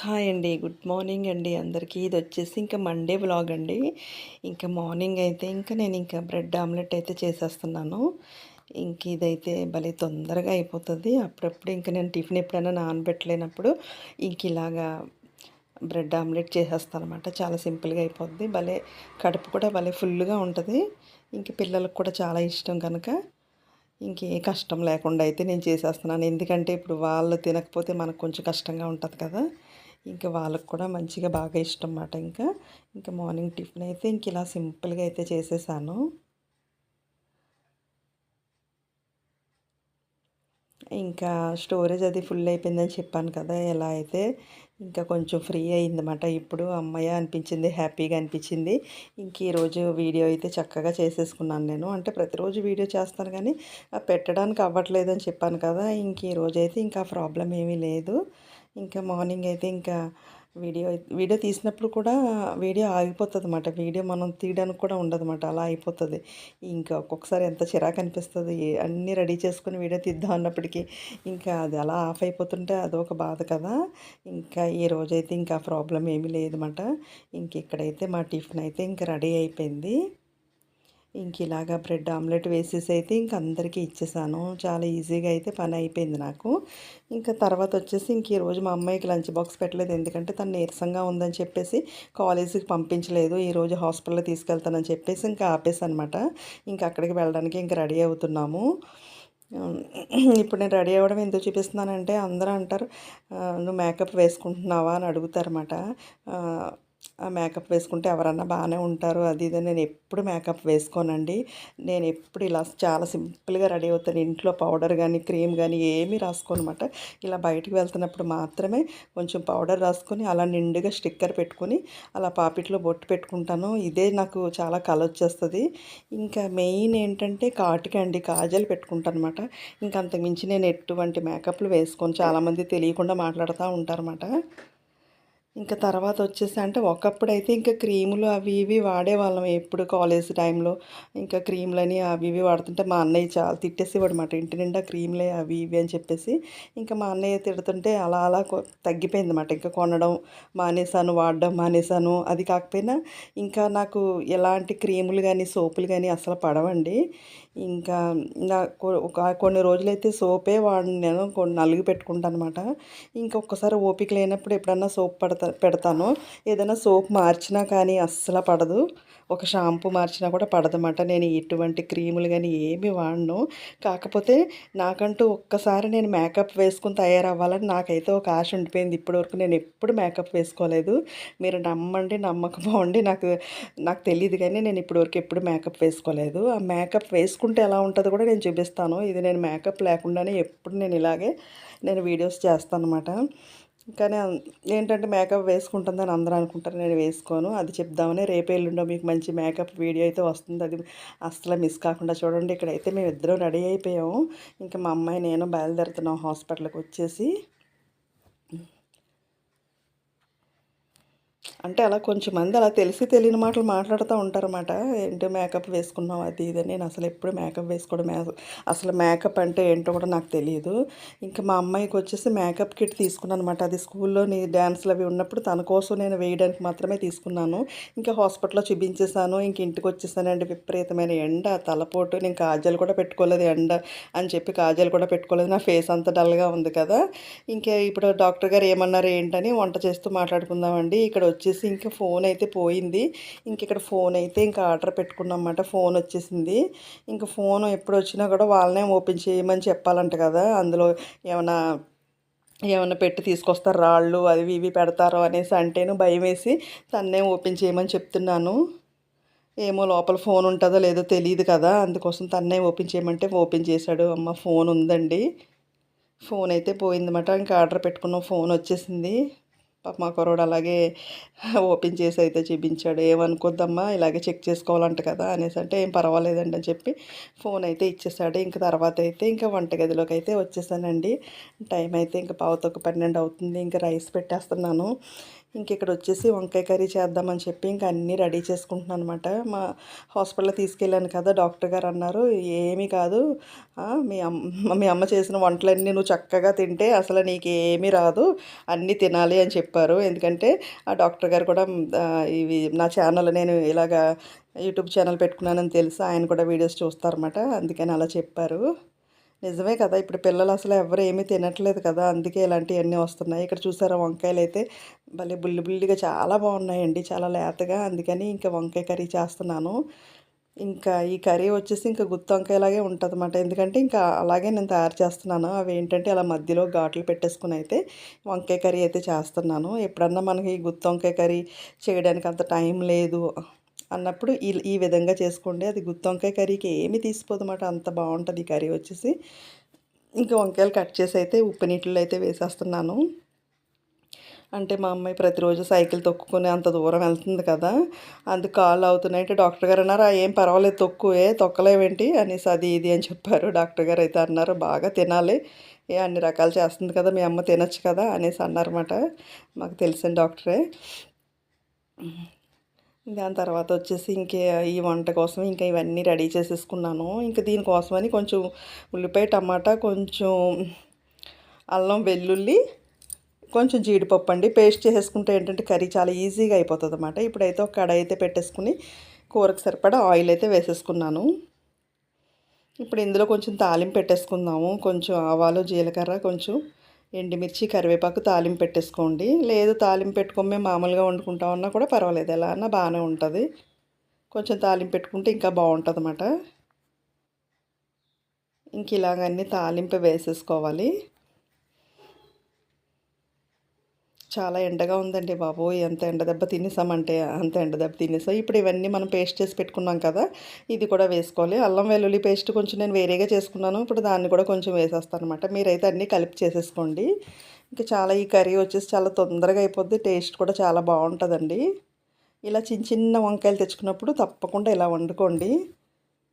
Hi అండి. Good morning అండి అందరికీ. ఇది వచ్చేసి ఇంకా మండే వ్లాగ్ అండి. ఇంకా మార్నింగ్ అయితే ఇంకా నేను ఇంకా బ్రెడ్ ఆమ్లెట్ అయితే చేసేస్తున్నాను. ఇంక ఇదైతే భలే తొందరగా అయిపోతుంది. అప్పుడప్పుడు ఇంకా నేను టిఫిన్ ఎప్పుడైనా నానబెట్టలేనప్పుడు ఇంక ఇలాగా బ్రెడ్ ఆమ్లెట్ చేసేస్తాను అనమాట చాలా సింపుల్గా అయిపోద్ది. భలే కడుపు కూడా భలే ఫుల్గా ఉంటుంది. ఇంక పిల్లలకు కూడా చాలా ఇష్టం కనుక ఇంకే కష్టం లేకుండా అయితే నేను చేసేస్తున్నాను. ఎందుకంటే ఇప్పుడు వాళ్ళు తినకపోతే మనకు కొంచెం కష్టంగా ఉంటుంది కదా. ఇంకా వాళ్ళకు కూడా మంచిగా బాగా ఇష్టం అన్నమాట ఇంకా. ఇంకా మార్నింగ్ టిఫిన్ అయితే ఇంక ఇలా సింపుల్గా అయితే చేసేసాను. ఇంకా స్టోరేజ్ అది ఫుల్ అయిపోయిందని చెప్పాను కదా ఎలా అయితే ఇంకా కొంచెం ఫ్రీ అయిందన్నమాట. ఇప్పుడు అమ్మయ్య అనిపించింది హ్యాపీగా అనిపించింది. ఇంక ఈరోజు వీడియో అయితే చక్కగా చేసేసుకున్నాను నేను. అంటే ప్రతిరోజు వీడియో చేస్తాను కానీ పెట్టడానికి అవ్వట్లేదు అని చెప్పాను కదా ఇంక ఈరోజు అయితే ఇంకా ప్రాబ్లం ఏమీ లేదు. ఇంకా మార్నింగ్ అయితే ఇంకా వీడియో వీడియో తీసినప్పుడు కూడా వీడియో ఆగిపోతుంది అన్నమాట వీడియో మనం తీయడానికి కూడా ఉండదు అన్నమాట అలా అయిపోతుంది. ఇంకా ఒక్కొక్కసారి ఎంత చిరాకు అనిపిస్తుంది. అన్నీ రెడీ చేసుకుని వీడియో తీద్దాం అన్నప్పటికీ ఇంకా అది అలా ఆఫ్ అయిపోతుంటే అదొక బాధ కదా. ఇంకా ఈ రోజైతే ఇంకా ప్రాబ్లం ఏమీ లేదన్నమాట. ఇంక ఇక్కడైతే మా టిఫిన్ అయితే ఇంకా రెడీ అయిపోయింది. ఇంక ఇలాగా బ్రెడ్ ఆమ్లెట్ వేసేసి అయితే ఇంక అందరికీ ఇచ్చేసాను. చాలా ఈజీగా అయితే పని అయిపోయింది నాకు. ఇంకా తర్వాత వచ్చేసి ఇంక ఈరోజు మా అమ్మాయికి లంచ్ బాక్స్ పెట్టలేదు. ఎందుకంటే తను నీరసంగా ఉందని చెప్పేసి కాలేజీకి పంపించలేదు. ఈరోజు హాస్పిటల్లో తీసుకెళ్తానని చెప్పేసి ఇంకా ఆపేసి అనమాట ఇంకా అక్కడికి వెళ్ళడానికి ఇంకా రెడీ అవుతున్నాము. ఇప్పుడు నేను రెడీ అవ్వడం ఎందుకు చూపిస్తున్నానంటే అందరూ అంటారు నువ్వు మేకప్ వేసుకుంటున్నావా? అని అడుగుతారన్నమాట. మేకప్ వేసుకుంటే ఎవరన్నా బాగానే ఉంటారు అది ఇది నేను ఎప్పుడు మేకప్ వేసుకోనండి. నేను ఎప్పుడు ఇలా చాలా సింపుల్గా రెడీ అవుతాను. ఇంట్లో పౌడర్ కానీ క్రీమ్ కానీ ఏమీ రాసుకోనమాట. ఇలా బయటికి వెళ్తున్నప్పుడు మాత్రమే కొంచెం పౌడర్ రాసుకొని అలా నిండుగా స్టిక్కర్ పెట్టుకొని అలా పాపిట్లో బొట్టు పెట్టుకుంటాను. ఇదే నాకు చాలా కళ వచ్చేస్తుంది. ఇంకా మెయిన్ ఏంటంటే కాటికి అండి కాజల్ పెట్టుకుంటాను అనమాట ఇంకా అంతకుమించి నేను ఎటువంటి మేకప్లు వేసుకొని. చాలామంది తెలియకుండా మాట్లాడుతూ ఉంటారన్నమాట. ఇంకా తర్వాత వచ్చేసి అంటే ఒకప్పుడు అయితే ఇంకా క్రీములు అవి ఇవి వాడేవాళ్ళం ఎప్పుడు కాలేజ్ టైంలో. ఇంకా క్రీములని అవి ఇవి వాడుతుంటే మా అన్నయ్య చాలా తిట్టేసేవాడు అనమాట ఇంటి నిండా క్రీములే అవి ఇవి అని చెప్పేసి ఇంకా మా అన్నయ్య తిడుతుంటే అలా అలా తగ్గిపోయింది అనమాట ఇంకా కొనడం మానేశాను వాడడం మానేశాను. అది కాకపోయినా ఇంకా నాకు ఎలాంటి క్రీములు కానీ సోపులు కానీ అసలు పడవండి. ఇంకా నా కొన్ని రోజులైతే సోపే వాడిని నేను నలుగు పెట్టుకుంటాను అనమాట ఇంకొకసారి ఓపిక లేనప్పుడు ఎప్పుడన్నా సోప్ పడతా పెడతాను. ఏదైనా సోప్ మార్చినా కానీ అస్సలు పడదు. ఒక షాంపూ మార్చినా కూడా పడదన్నమాట. నేను ఎటువంటి క్రీములు కానీ ఏమి వాడను. కాకపోతే నాకంటూ ఒక్కసారి నేను మేకప్ వేసుకుని తయారవ్వాలని నాకైతే ఒక ఆశ ఉండిపోయింది. ఇప్పటివరకు నేను ఎప్పుడు మేకప్ వేసుకోలేదు. మీరు నమ్మండి నమ్మకపోండి నాకు నాకు తెలియదు కానీ నేను ఇప్పటివరకు ఎప్పుడు మేకప్ వేసుకోలేదు. ఆ మేకప్ వేసుకుంటే ఎలా ఉంటుందో కూడా నేను చూపిస్తాను. ఇది నేను మేకప్ లేకుండానే ఎప్పుడు నేను ఇలాగే నేను వీడియోస్ చేస్తాను అనమాట కానీ ఏంటంటే మేకప్ వేసుకుంటుందని అందరూ అనుకుంటారు నేను వేసుకోను అది చెప్దామని రేపు ఎల్లుండో మీకు మంచి మేకప్ వీడియో అయితే వస్తుంది. అది అస్సలు మిస్ కాకుండా చూడండి. ఇక్కడైతే మేము ఇద్దరం రెడీ అయిపోయాము. ఇంకా మా అమ్మాయి నేను బయలుదేరుతున్నాం హాస్పిటల్కి వచ్చేసి. అంటే అలా కొంచెం మంది అలా తెలిసి తెలియని మాటలు మాట్లాడుతూ ఉంటారన్నమాట. ఏంటో మేకప్ వేసుకున్నాం అది ఇది నేను అసలు ఎప్పుడు మేకప్ వేసుకోవడం అసలు మేకప్ అంటే ఏంటో కూడా నాకు తెలియదు ఇంకా మా అమ్మాయికి వచ్చేసి మేకప్ కిట్ తీసుకున్నాను అనమాట అది స్కూల్లోని డ్యాన్స్లు అవి ఉన్నప్పుడు తన కోసం నేను వేయడానికి మాత్రమే తీసుకున్నాను. ఇంకా హాస్పిటల్లో చూపించేసాను ఇంక ఇంటికి వచ్చేసానండి. విపరీతమైన ఎండ తలపోటు. నేను కాజాలు కూడా పెట్టుకోలేదు. ఎండ అని చెప్పి కాజాలు కూడా పెట్టుకోలేదు. నా ఫేస్ అంత డల్గా ఉంది కదా. ఇంకా ఇప్పుడు డాక్టర్ గారు ఏమన్నారు ఏంటని వంట చేస్తూ మాట్లాడుకుందామండి. ఇక్కడ వచ్చేసి ఇంకా ఫోన్ అయితే పోయింది. ఇంక ఇక్కడ ఫోన్ అయితే ఇంకా ఆర్డర్ పెట్టుకున్నమాట. ఫోన్ వచ్చేసింది. ఇంకా ఫోన్ ఎప్పుడు వచ్చినా కూడా వాళ్ళనే ఓపెన్ చేయమని చెప్పాలంట కదా. అందులో ఏమైనా ఏమైనా పెట్టి తీసుకొస్తారు రాళ్ళు అవి ఇవి పెడతారో అనేసి అంటేను భయం వేసి తన్నే ఓపెన్ చేయమని చెప్తున్నాను. ఏమో లోపల ఫోన్ ఉంటుందో లేదో తెలియదు కదా. అందుకోసం తన్నే ఓపెన్ చేయమంటే ఓపెన్ చేశాడు. అమ్మ ఫోన్ ఉందండి. ఫోన్ అయితే పోయిందన్నమాట. ఇంకా ఆర్డర్ పెట్టుకున్న. ఫోన్ వచ్చేసింది. మా కురవాడు అలాగే ఓపెన్ చేసి అయితే చూపించాడు. ఏమనుకోద్దమ్మా ఇలాగే చెక్ చేసుకోవాలంట కదా అనేసి అంటే ఏం పర్వాలేదండి అని చెప్పి ఫోన్ అయితే ఇచ్చేసాడు. ఇంక తర్వాత అయితే ఇంకా వంటగదిలోకి అయితే వచ్చేసానండి. టైం అయితే ఇంకా పావుతొక్క పన్నెండు అవుతుంది. ఇంకా రైస్ పెట్టేస్తున్నాను. ఇంక ఇక్కడ వచ్చేసి వంకాయ కర్రీ చేద్దామని చెప్పి ఇంకా అన్నీ రెడీ చేసుకుంటున్నాను అనమాట మా హాస్పిటల్లో తీసుకెళ్ళాను కదా డాక్టర్ గారు అన్నారు ఏమీ కాదు. మీ అమ్మ మీ అమ్మ చేసిన వంటలన్నీ నువ్వు చక్కగా తింటే అసలు నీకు ఏమీ రాదు. అన్నీ తినాలి అని చెప్పారు. ఎందుకంటే ఆ డాక్టర్ గారు కూడా ఇవి నా ఛానల్ నేను ఇలాగా యూట్యూబ్ ఛానల్ పెట్టుకున్నానని తెలుసు ఆయన కూడా వీడియోస్ చూస్తారన్నమాట. అందుకని అలా చెప్పారు. నిజమే కదా ఇప్పుడు పిల్లలు అసలు ఎవరు ఏమీ తినట్లేదు కదా అందుకే ఇలాంటివన్నీ వస్తున్నాయి. ఇక్కడ చూసారా వంకాయలు అయితే భలే బుల్లి బుల్లిగా చాలా బాగున్నాయండి చాలా లేతగా అందుకని ఇంకా వంకాయ కర్రీ చేస్తున్నాను. ఇంకా ఈ కర్రీ వచ్చేసి ఇంకా గుత్తి వంకాయలాగే ఉంటుంది అనమాట ఎందుకంటే ఇంకా అలాగే నేను తయారు చేస్తున్నాను. అవి ఏంటంటే అలా మధ్యలో ఘాట్లు పెట్టేసుకుని అయితే వంకాయ కర్రీ అయితే చేస్తున్నాను. ఎప్పుడన్నా మనకి గుత్తి వంకాయ కర్రీ చేయడానికి అంత టైం లేదు. అన్నప్పుడు ఈ ఈ విధంగా చేసుకోండి. అది గుత్తి వంకాయ కర్రీకి ఏమి తీసిపోదన్నమాట అంత బాగుంటుంది ఈ కర్రీ వచ్చేసి. ఇంకా వంకాయలు కట్ చేసి అయితే ఉప్పు నీటిలో అయితే వేసేస్తున్నాను. అంటే మా అమ్మాయి ప్రతిరోజు సైకిల్ తొక్కుని అంత దూరం వెళ్తుంది కదా. అందుకు కాళ్ళు అవుతున్నాయి. అంటే డాక్టర్ గారు అన్నారు ఏం పర్వాలేదు తొక్కువే తొక్కలేవేంటి? అనేసి అది ఇది అని చెప్పారు. డాక్టర్ గారు అయితే అన్నారు బాగా తినాలి. ఏ అన్ని రకాలు చేస్తుంది కదా. మీ అమ్మ తినచ్చు కదా. అనేసి అన్నారన్నమాట. మాకు తెలిసిన డాక్టరే. దాని తర్వాత వచ్చేసి ఇంకే ఈ వంట కోసం ఇంకా ఇవన్నీ రెడీ చేసేసుకున్నాను. ఇంకా దీనికోసమని కొంచెం ఉల్లిపాయ టమాటా కొంచెం అల్లం వెల్లుల్లి కొంచెం జీడిపప్పు అండి. పేస్ట్ చేసేసుకుంటే ఏంటంటే కర్రీ చాలా ఈజీగా అయిపోతుంది అన్నమాట ఇప్పుడైతే ఒక కడాయి అయితే పెట్టేసుకుని కూరకు సరిపడా ఆయిల్ అయితే వేసేసుకున్నాను. ఇప్పుడు ఇందులో కొంచెం తాలింపు పెట్టేసుకుందాము. కొంచెం ఆవాలు జీలకర్ర కొంచెం ఎండుమిర్చి కరివేపాకు తాలింపు పెట్టేసుకోండి. లేదు తాలింపు పెట్టుకొని మేము మామూలుగా వండుకుంటామన్నా కూడా పర్వాలేదు. ఎలా అన్నా బాగానే ఉంటుంది. కొంచెం తాలింపు పెట్టుకుంటే ఇంకా బాగుంటుంది అన్నమాట ఇంక ఇలాగన్నీ తాలింపు వేసేసుకోవాలి. చాలా ఎండగా ఉందండి బాబు ఎంత ఎండ దెబ్బ తినేసామంటే అంత ఎండ దెబ్బ తినేసాం. ఇప్పుడు ఇవన్నీ మనం పేస్ట్ చేసి పెట్టుకున్నాం కదా ఇది కూడా వేసుకోవాలి. అల్లం వెల్లుల్లి పేస్ట్ కొంచెం నేను వేరేగా చేసుకున్నాను. ఇప్పుడు దాన్ని కూడా కొంచెం వేసేస్తాను అనమాట మీరైతే అన్నీ కలిపి చేసేసుకోండి. ఇంకా చాలా ఈ కర్రీ వచ్చేసి చాలా తొందరగా అయిపోద్ది. టేస్ట్ కూడా చాలా బాగుంటుందండి. ఇలా చిన్న చిన్న వంకాయలు తెచ్చుకున్నప్పుడు తప్పకుండా ఇలా వండుకోండి.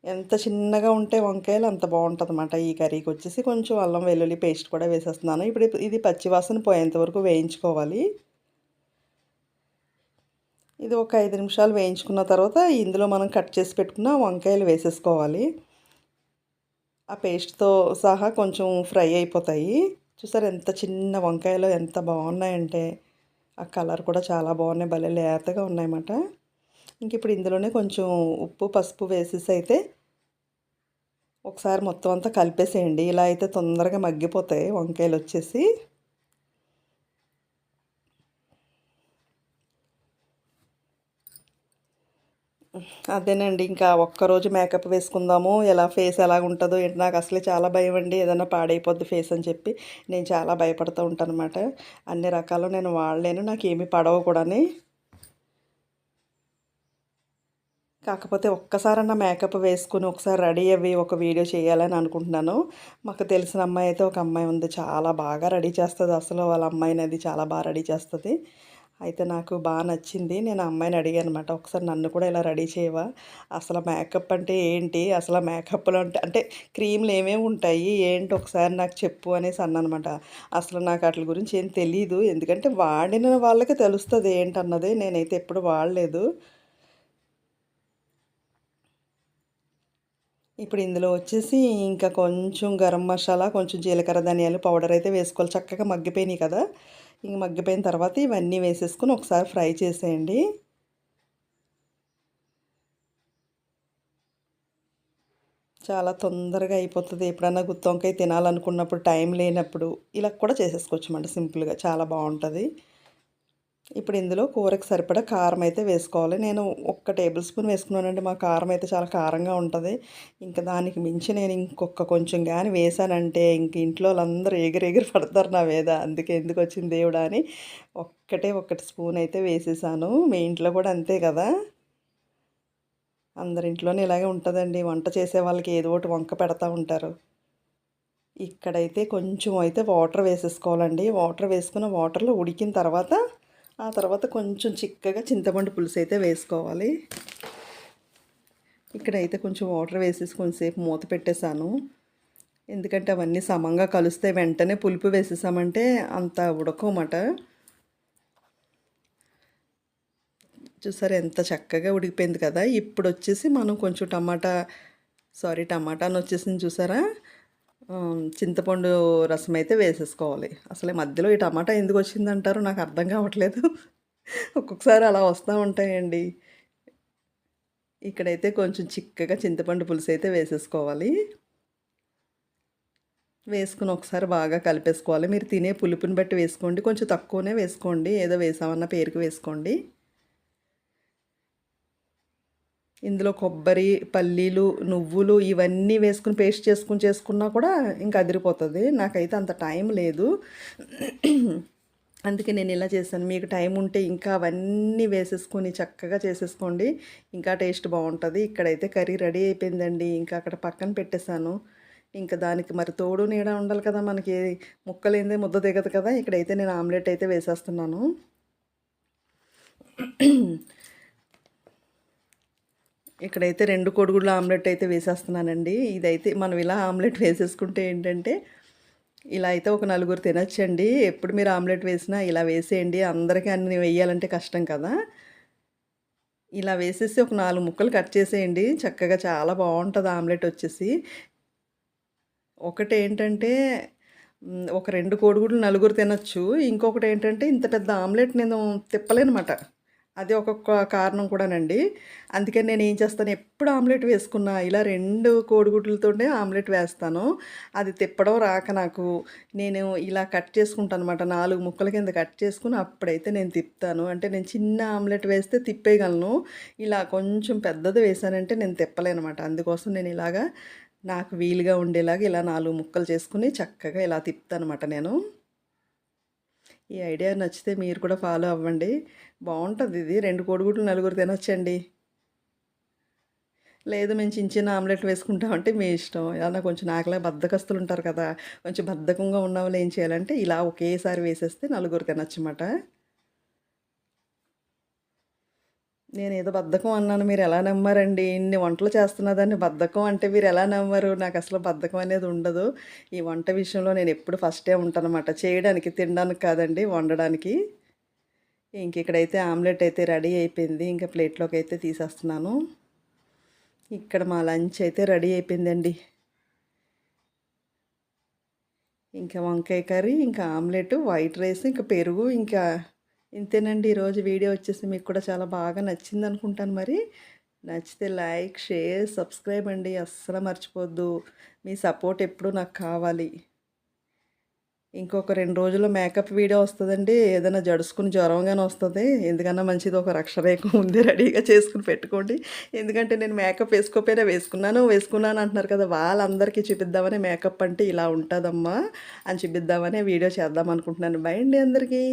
ఎంత చిన్నగా ఉంటే వంకాయలు అంత బాగుంటుంది అన్నమాట ఈ కర్రీకి వచ్చేసి కొంచెం అల్లం వెల్లుల్లి పేస్ట్ కూడా వేసేస్తున్నాను. ఇప్పుడు ఇది పచ్చివాసన పోయేంత వరకు వేయించుకోవాలి. ఇది ఒక ఐదు నిమిషాలు వేయించుకున్న తర్వాత ఇందులో మనం కట్ చేసి పెట్టుకున్న వంకాయలు వేసేసుకోవాలి. ఆ పేస్ట్తో సహా కొంచెం ఫ్రై అయిపోతాయి. చూసారు ఎంత చిన్న వంకాయలు ఎంత బాగున్నాయంటే. ఆ కలర్ కూడా చాలా బాగున్నాయి. భలే లేతగా ఉన్నాయన్నమాట. ఇంక ఇప్పుడు ఇందులోనే కొంచెం ఉప్పు పసుపు వేసేసి అయితే ఒకసారి మొత్తం అంతా కలిపేసేయండి. ఇలా అయితే తొందరగా మగ్గిపోతాయి వంకాయలు వచ్చేసి. అదేనండి ఇంకా ఒక్కరోజు మేకప్ వేసుకుందాము. ఎలా ఫేస్ ఎలా ఉంటుందో ఏంటి? నాకు అసలే చాలా భయం అండి. ఏదైనా పాడైపోద్ది ఫేస్ అని చెప్పి నేను చాలా భయపడుతూ ఉంటాను అనమాట అన్ని రకాలు నేను వాడలేను. నాకు ఏమి పడవు కూడాని. కాకపోతే ఒక్కసారన్నా మేకప్ వేసుకుని ఒకసారి రెడీ అవ్వి ఒక వీడియో చేయాలని అనుకుంటున్నాను. మాకు తెలిసిన అమ్మాయి అయితే ఒక అమ్మాయి ఉంది. చాలా బాగా రెడీ చేస్తుంది అసలు. వాళ్ళ అమ్మాయిని అది చాలా బాగా రెడీ చేస్తుంది. అయితే నాకు బాగా నచ్చింది. నేను అమ్మాయిని అడిగాను అనమాట ఒకసారి నన్ను కూడా ఇలా రెడీ చేయవా? అసలు మేకప్ అంటే ఏంటి? అసలు మేకప్లో అంటే అంటే క్రీమ్లు ఏమేమి ఉంటాయి? ఏంటి? ఒకసారి నాకు చెప్పు అనేసి అన్నమాట. అసలు నాకు వాటి గురించి ఏం తెలియదు ఎందుకంటే వాడిన వాళ్ళకి తెలుస్తుంది ఏంటన్నది. నేనైతే ఎప్పుడు వాడలేదు. ఇప్పుడు ఇందులో వచ్చేసి ఇంకా కొంచెం గరం మసాలా కొంచెం జీలకర్ర ధనియాలు పౌడర్ అయితే వేసుకోవాలి. చక్కగా మగ్గిపోయినాయి కదా. ఇంక మగ్గిపోయిన తర్వాత ఇవన్నీ వేసేసుకుని ఒకసారి ఫ్రై చేసేయండి. చాలా తొందరగా అయిపోతుంది. ఎప్పుడన్నా గుత్తొంకాయ తినాలనుకున్నప్పుడు టైం లేనప్పుడు ఇలా కూడా చేసేసుకోవచ్చు అన్నమాట సింపుల్గా. చాలా బాగుంటుంది. ఇప్పుడు ఇందులో కూరకు సరిపడా కారం అయితే వేసుకోవాలి. నేను ఒక్క టేబుల్ స్పూన్ వేసుకున్నానండి. మా కారం అయితే చాలా కారంగా ఉంటుంది. ఇంకా దానికి మించి నేను ఇంకొక కొంచెం కానీ వేసానంటే ఇంక ఇంట్లో వాళ్ళందరూ ఎగిరి ఎగిరి పడతారు నా మీద. అందుకే ఎందుకు వచ్చింది దేవుడా అని ఒక్కటే ఒక్కటి స్పూన్ అయితే వేసేసాను. మీ ఇంట్లో కూడా అంతే కదా? అందరి ఇంట్లోనే ఇలాగే ఉంటుందండి. వంట చేసే వాళ్ళకి ఏదో ఒకటి వంక పెడతా ఉంటారు. ఇక్కడైతే కొంచెం అయితే వాటర్ వేసేసుకోవాలండి. వాటర్ వేసుకున్న వాటర్లో ఉడికిన తర్వాత ఆ తర్వాత కొంచెం చిక్కగా చింతపండు పులుసు అయితే వేసుకోవాలి. ఇక్కడైతే కొంచెం వాటర్ వేసేసి కొంచెంసేపు మూత పెట్టేశాను. ఎందుకంటే అవన్నీ సమంగా కలిస్తే వెంటనే పులుపు వేసేసామంటే అంత ఉడకమాట చూసారా ఎంత చక్కగా ఉడికిపోయింది కదా. ఇప్పుడు వచ్చేసి మనం కొంచెం టమాటా సారీ టమాటాను వచ్చేసింది చూసారా. చింతపండు రసం అయితే వేసేసుకోవాలి. అసలే మధ్యలో ఈ టమాటా ఎందుకు వచ్చిందంటారు నాకు అర్థం కావట్లేదు. ఒక్కొక్కసారి అలా వస్తూ ఉంటాయండి. ఇక్కడైతే కొంచెం చిక్కగా చింతపండు పులుసు అయితే వేసేసుకోవాలి. వేసుకుని ఒకసారి బాగా కలిపేసుకోవాలి. మీరు తినే పులుపుని బట్టి వేసుకోండి. కొంచెం తక్కువనే వేసుకోండి. ఏదో వేసామన్న పేరుకి వేసుకోండి. ఇందులో కొబ్బరి పల్లీలు నువ్వులు ఇవన్నీ వేసుకుని పేస్ట్ చేసుకుని చేసుకున్నా కూడా ఇంకా అదిరిపోతుంది. నాకైతే అంత టైం లేదు. అందుకే నేను ఇలా చేశాను. మీకు టైం ఉంటే ఇంకా అవన్నీ వేసేసుకొని చక్కగా చేసేసుకోండి. ఇంకా టేస్ట్ బాగుంటుంది. ఇక్కడైతే కర్రీ రెడీ అయిపోయిందండి. ఇంకా అక్కడ పక్కన పెట్టేశాను. ఇంకా దానికి మరి తోడు నీడ ఉండాలి కదా మనకి. ముక్కలేందే ముద్ద దిగదు కదా. ఇక్కడైతే నేను ఆమ్లెట్ అయితే వేసేస్తున్నాను. ఇక్కడైతే రెండు కొడుగుళ్ళ ఆమ్లెట్ అయితే వేసేస్తున్నానండి. ఇదైతే మనం ఇలా ఆమ్లెట్ వేసేసుకుంటే ఏంటంటే ఇలా అయితే ఒక నలుగురు తినచ్చండి. ఎప్పుడు మీరు ఆమ్లెట్ వేసినా ఇలా వేసేయండి. అందరికీ అన్ని వేయాలంటే కష్టం కదా. ఇలా వేసేసి ఒక నాలుగు ముక్కలు కట్ చేసేయండి. చక్కగా చాలా బాగుంటుంది ఆమ్లెట్ వచ్చేసి. ఒకటి ఏంటంటే ఒక రెండు కోడిగుడ్లు నలుగురు తినచ్చు. ఇంకొకటి ఏంటంటే ఇంత పెద్ద ఆమ్లెట్ నేను తిప్పలేనమాట. అది ఒక్కొక్క కారణం కూడానండి. అందుకని నేను ఏం చేస్తాను ఎప్పుడు ఆమ్లెట్ వేసుకున్నా ఇలా రెండు కోడిగుడ్లతోనే ఆమ్లెట్ వేస్తాను. అది తిప్పడం రాక నాకు. నేను ఇలా కట్ చేసుకుంటాను అనమాట నాలుగు ముక్కల కింద కట్ చేసుకుని అప్పుడైతే నేను తిప్పుతాను. అంటే నేను చిన్న ఆమ్లెట్ వేస్తే తిప్పేయగలను. ఇలా కొంచెం పెద్దది వేసానంటే నేను తిప్పలేనమాట అందుకోసం నేను ఇలాగా నాకు వీలుగా ఉండేలాగా ఇలా నాలుగు ముక్కలు చేసుకుని చక్కగా ఇలా తిప్పుతానమాట నేను. ఈ ఐడియా నచ్చితే మీరు కూడా ఫాలో అవ్వండి. బాగుంటుంది ఇది. రెండు కోడిగుడ్లు నలుగురు తినొచ్చండి. లేదు మేము చిన్న చిన్న ఆమ్లెట్ వేసుకుంటామంటే మీ ఇష్టం. ఏమన్నా కొంచెం నాకులా బద్దకస్తులు ఉంటారు కదా. కొంచెం బద్ధకంగా ఉన్న వాళ్ళు ఏం చేయాలంటే ఇలా ఒకేసారి వేసేస్తే నలుగురు తినొచ్చమాట అన్నమాట నేను ఏదో బద్ధకం అన్నాను మీరు ఎలా నమ్మారండి? ఇన్ని వంటలు చేస్తున్నదాన్ని బద్ధకం అంటే మీరు ఎలా నమ్మరు? నాకు అసలు బద్ధకం అనేది ఉండదు. ఈ వంట విషయంలో నేను ఎప్పుడు ఫస్టే ఉంటానమాట చేయడానికి తినడానికి కాదండి వండడానికి. ఇంక ఇక్కడైతే ఆమ్లెట్ అయితే రెడీ అయిపోయింది. ఇంకా ప్లేట్లోకి అయితే తీసేస్తున్నాను. ఇక్కడ మా లంచ్ అయితే రెడీ అయిపోయిందండి. ఇంకా వంకాయ కర్రీ ఇంకా ఆమ్లెట్ వైట్ రైస్ ఇంకా పెరుగు ఇంకా ఇంతేనండి. ఈరోజు వీడియో వచ్చేసి మీకు కూడా చాలా బాగా నచ్చింది అనుకుంటాను మరి. నచ్చితే లైక్ షేర్ సబ్స్క్రైబ్ అండి. అస్సలు మర్చిపోద్దు. మీ సపోర్ట్ ఎప్పుడు నాకు కావాలి. ఇంకొక రెండు రోజుల్లో మేకప్ వీడియో వస్తుందండి. ఏదైనా జడుసుకుని జ్వరంగానే వస్తుంది. ఎందుకన్నా మంచిది ఒక రక్షరేఖ ఉంది రెడీగా చేసుకుని పెట్టుకోండి. ఎందుకంటే నేను మేకప్ వేసుకోపోయినా వేసుకున్నాను వేసుకున్నాను అంటున్నారు కదా వాళ్ళందరికీ చూపిద్దామని మేకప్ అంటే ఇలా ఉంటుందమ్మా అని చూపిద్దామని వీడియో చేద్దాం అనుకుంటున్నాను. బై అండి అందరికీ.